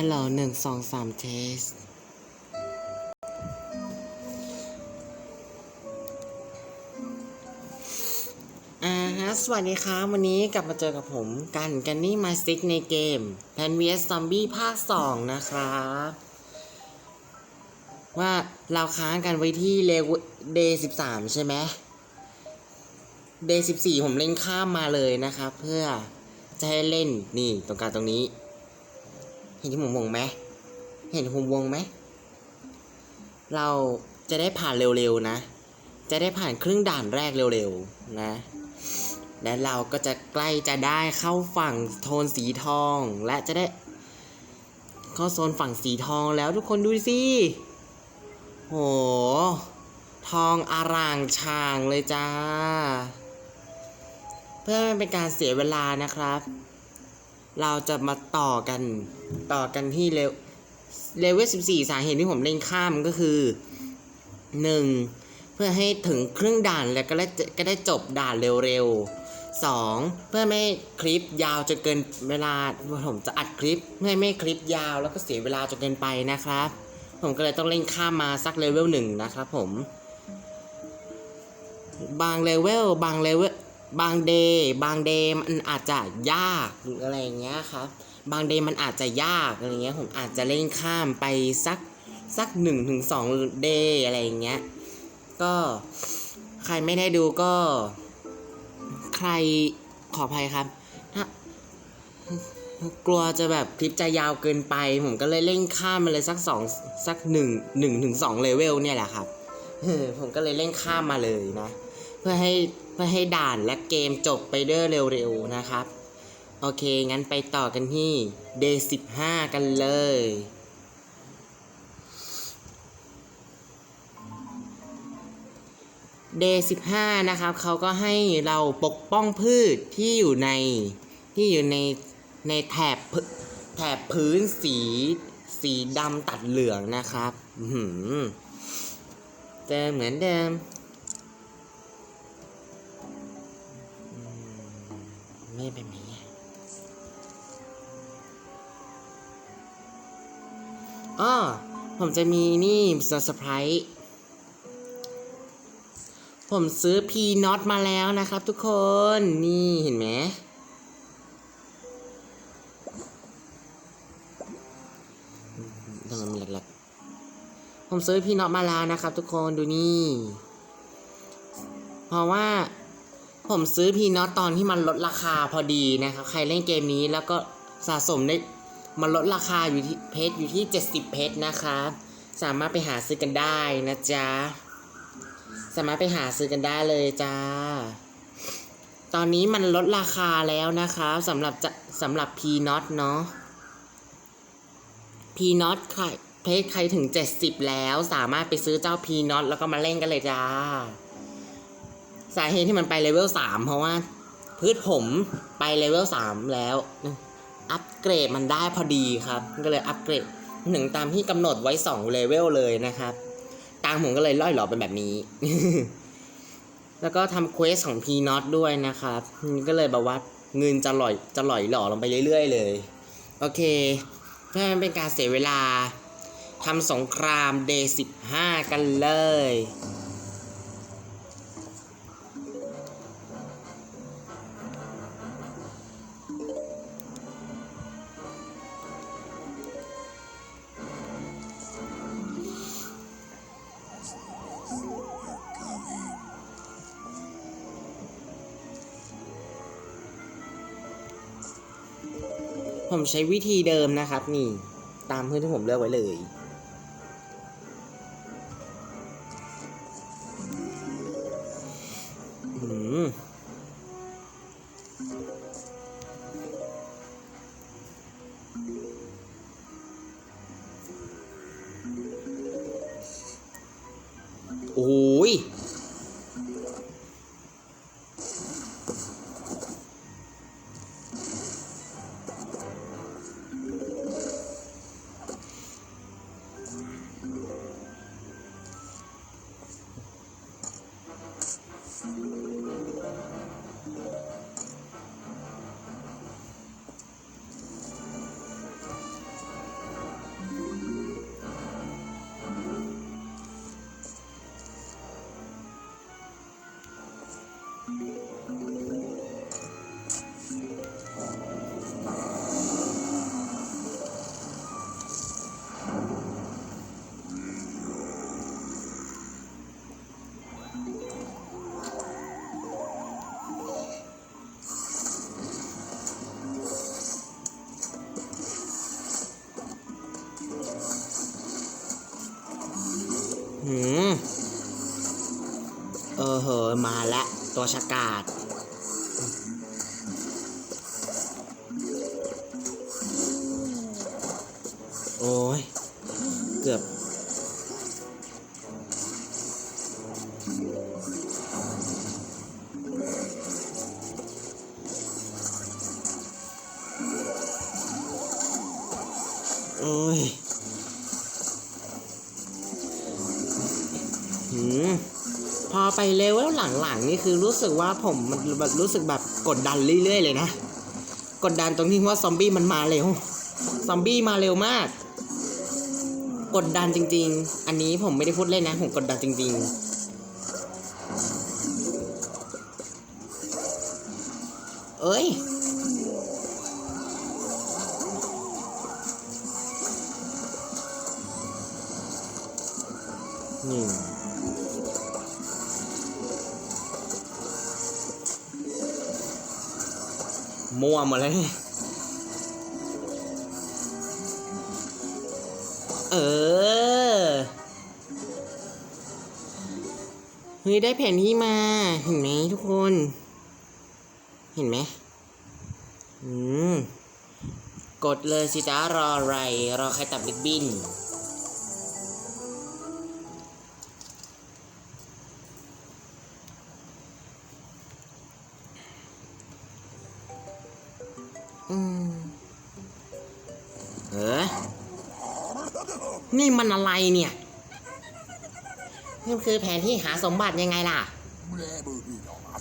ฮัลโหลหนึ่งสองสามเทส อ่าฮะ สวัสดีครับ วันนี้กลับมาเจอกับผมกันกันนี่มาสติกในเกม p พน v s Zombie ภาค2นะครับ ว่าเราค้างกันไว้ที่เลเวเดย์13ใช่ไหมเดย์14ผมเล่นข้ามมาเลยนะครับ เพื่อจะให้เล่นนี่ตรงกลางตรงนี้ เห็นที่ผมวงไหมเห็นผมวงไหมเราจะได้ผ่านเร็วๆนะ จะได้ผ่านครึ่งด่านแรกเร็วๆนะ และเราก็จะใกล้จะได้เข้าฝั่งโทนสีทอง และจะได้ เข้าโซนฝั่งสีทองแล้วทุกคนดูสิโห ทองอารางชางเลยจ้า เพื่อไม่เป็นการเสียเวลานะครับ เราจะมาต่อกันต่อกันที่เลเวเลเวล14 สาเหตุที่ผมเล่นข้ามก็คือ 1. เพื่อให้ถึงครึ่งด่านแล้วก็ได้ก็ได้จบด่านเร็วๆ 2. เพื่อไม่คลิปยาวจนเกินเวลาผมจะอัดคลิปเพื่อไม่คลิปยาวแล้วก็เสียเวลาจนเกินไปนะครับ ผมก็เลยต้องเล่นข้ามมาสักเลเวลหนึ่งนะครับผม บางเลเวลบางเลเวล บางเดย์บางเดย์มันอาจจะยากหรืออะไรเงี้ยครับ บางเดย์มันอาจจะยากอะไรเงี้ยผมอาจจะเล่นข้ามไปสักสักหนึ่งถึงสองเดย์อะไรเงี้ยก็ใครไม่ได้ดูก็ ใครขออภัยครับถ้ากลัวจะแบบคลิปจะยาวเกินไป ผมก็เลยเล่นข้ามมาเลยสักสองสักหนึ่งหนึ่งถึงสองเลเวลเนี่ยแหละครับผมก็เลยเล่นข้ามมาเลยนะ เพื่อให้ พื่อให้ด่านและเกมจบไปเด้อเร็วๆนะครับ โอเค งั้นไปต่อกันที่ day 15กันเลย day 15นะครับเขาก็ให้เราปกป้องพืชที่อยู่ในที่อยู่ในในแถบแถบพื้นสี สีดำตัดเหลืองนะครับ อื้อหือเจอเหมือนเดิม ม่ไมอะอ้อผมจะมีนี่เซอร์ไพรส์ผมซื้อพีน็อตมาแล้วนะครับทุกคน นี่เห็นไหมตรงมันหลักๆผมซื้อพีน็อตมาแล้วนะครับทุกคนดูนี่ เพราะว่า ผมซื้อพีน็อตตอนที่มันลดราคาพอดีนะครับ ใครเล่นเกมนี้แล้วก็สะสมได้มันลดราคาอยู่ที่เพชรอยู่ที่ 70 เพชรนะครับ สามารถไปหาซื้อกันได้นะจ๊ะ สามารถไปหาซื้อกันได้เลยจ้า ตอนนี้มันลดราคาแล้วนะครับสำหรับจะสำหรับพีน็อตเนาะพีน็อตใครเพชรใครถึง 70 แล้วสามารถไปซื้อเจ้าพีน็อตแล้วก็มาเล่นกันเลยจ้า สาเหตุที่มันไปเลเวลสามเพราะว่าพืชผมไปเลเวลสามแล้ว อัปเกรดมันได้พอดีครับ ก็เลยอัปเกรดหนึ่งตามที่กำหนดไว้สองเลเวลเลยนะครับตามผมก็เลยล่อยหลอเป็นแบบนี้ แล้วก็ทำเควสของพีน็อตด้วยนะครับก็เลยแบบว่าเงินจะหลอยจะหลอยหล่อลงไปเรื่อย ๆ เลย โอเคเพื่อเป็นการเสียเวลาทำสงครามเดย์สิบห้ากันเลย ผมใช้วิธีเดิมนะครับ นี่ ตามเพื่อนที่ผมเลือกไว้เลย หืมเออเหยมาละตัวชากาดโอ้ย เกือบ โอ้ย ไปเลเวลหลังๆนี่คือรู้สึกว่าผมมันรู้สึกแบบกดดันเรื่อยๆเลยนะ กดดันตรงที่ว่าซอมบี้มันมาเร็ว ซอมบี้มาเร็วมาก กดดันจริง ๆ อันนี้ผมไม่ได้พูดเล่นนะ ผมกดดันจริง ๆเอ้ยหนึ่ มั่วหมดเลยเนี่ยเออ เฮ้ย ได้แผนที่มา เห็นไหมทุกคน เห็นไหม อืม กดเลยสิจ้ารออะไร รอใครตับบิ๊กบิน อืมเออนี่มันอะไรเนี่ยนี่คือแผนที่หาสมบัติยังไงล่ะ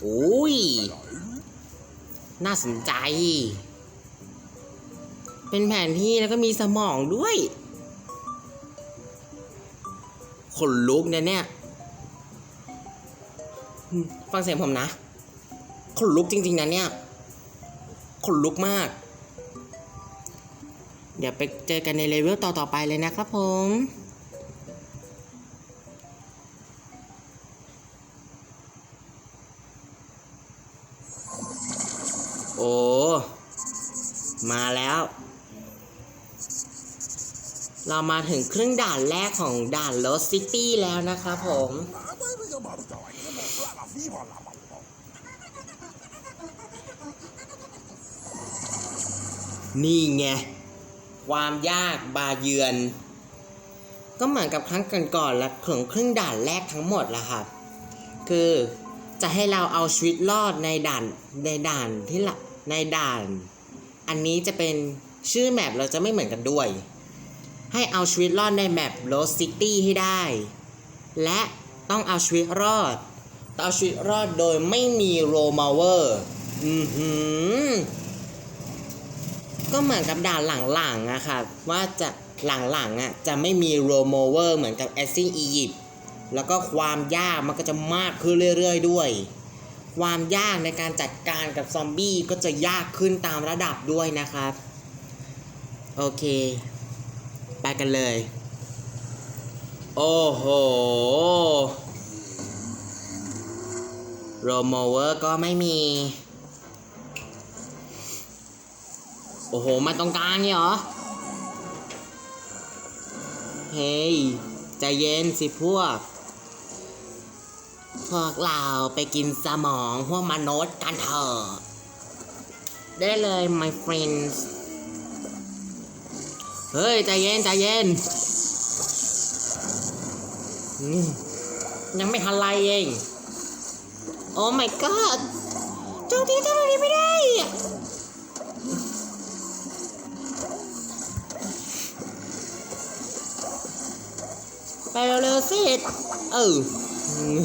โอ้ย น่าสนใจ เป็นแผนที่แล้วก็มีสมองด้วยขนลุกเนี่ยเนี่ยฟังเสียงผมนะขนลุกจริง ๆนะเนี่ย ขนลุกมาก เดี๋ยวไปเจอกันในเลเวลต่อๆไปเลยนะครับผมโอ้ มาแล้ว เรามาถึงครึ่งด่านแรกของด่านโ s สซิตี้แล้วนะครับผม นี่ไง ความยากบาเยือน ก็เหมือนกับครั้งก่อนๆและของครึ่งด่านแรกทั้งหมดละครับ คือจะให้เราเอาชีวิตรอดในด่านในด่านที่ละในด่าน อันนี้จะเป็นชื่อแมปเราจะไม่เหมือนกันด้วย ให้เอาชีวิตรอดในแมป Lost City ให้ได้ และต้องเอาชีวิตรอดต้องเอาชีวิตรอดโดยไม่มีโรมาเวอร์ อือหือ ก็เหมือนกับด่านหลังๆอะค่ะ ว่าจะหลังๆอะจะไม่มีโรโมเวอร์เหมือนกับแอซิ่งอียิปต์แล้วก็ความยากมันก็จะมากขึ้นเรื่อยๆด้วย ความยากในการจัดการกับซอมบี้ก็จะยากขึ้นตามระดับด้วยนะครับ โอเค ไปกันเลย โอ้โหโรโมเวอร์ก็ไม่มี โอ้โห มาตรงกลางนี่เหรอ เฮ้ย ใจเย็นสิพวก พวกเราไปกินสมองพวกมนุษย์กันเถอะ ได้เลย my friends เฮ้ย ใจเย็น ใจเย็น ยังไม่ทันไรเอง โอ้ my god จ้าที่เจ้าหนี้ไม่ได้ ไปเร็วๆสิเอออืม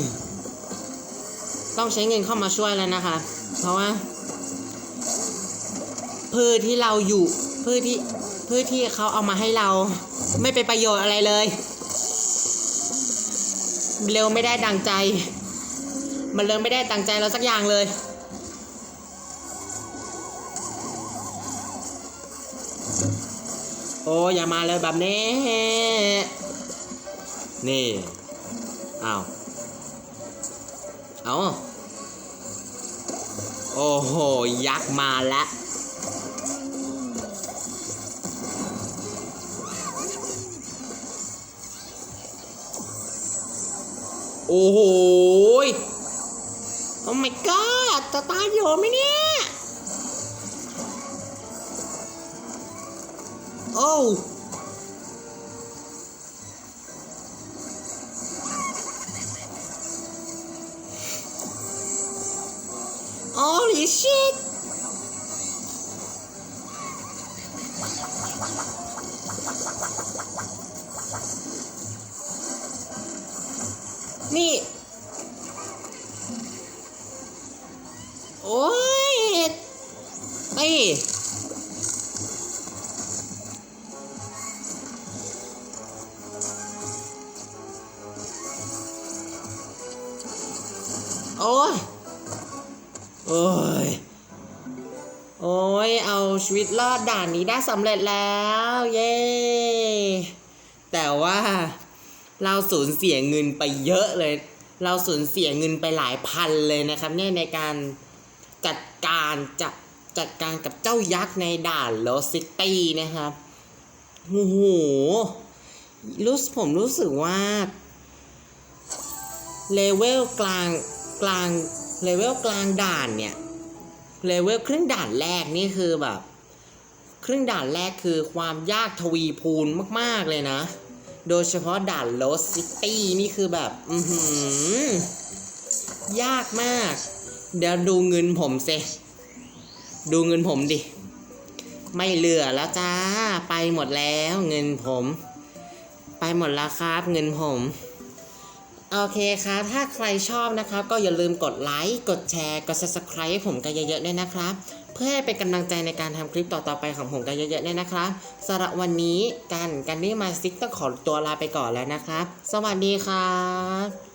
ต้องใช้เงินเข้ามาช่วยแล้วนะคะ เพราะว่าพืชที่เราอยู่พืชที่พืชที่เขาเอามาให้เรา ไม่เป็นประโยชน์อะไรเลย เร็วไม่ได้ดังใจ มันเร็วไม่ได้ดังใจเราสักอย่างเลยโอ้อย่ามาเลยแบบนี้ นี่อ้าวเอาโอ้โห ยักษ์มาแล้วโอ้โหย my god จะตายอยู่ไหมเนี่ย โอ้ Holy shit นี่โโอ้ยเอาชีวิตรอดด่านนี้ได้สำเร็จแล้ว เย้ แต่ว่าเราสูญเสียเงินไปเยอะเลย เราสูญเสียเงินไปหลายพันเลยนะครับ เนี่ยในการจัดการจับจัดการกับเจ้ายักษ์ในด่านโลซิตี้นะครับโอ้โหรู้สผมรู้สึกว่าเลเวลกลางกลางเลเวลกลางด่านเนี่ย เลเวลครึ่งด่านแรกนี่คือแบบ ครึ่งด่านแรกคือความยากทวีคูณมากๆเลยนะ โดยเฉพาะด่านโลซิตี้นี่คือแบบ อืยากมาก เดี๋ยวดูเงินผมเซดูเงินผมดิ ไม่เหลือแล้วจ้า ไปหมดแล้วเงินผม ไปหมดแล้วครับเงินผม โอเคค่ะ ถ้าใครชอบนะครับก็อย่าลืมกดไลค์ กดแชร์ กด subscribe ให้ผมกันเยอะๆด้วยนะครับ เพื่อให้เป็นกำลังใจในการทำคลิปต่อๆไปของผมกันเยอะๆด้วยนะครับสำหรับวันนี้กันกันนี่มาซิกต้องขอตัวลาไปก่อนแล้วนะครับ สวัสดีครับ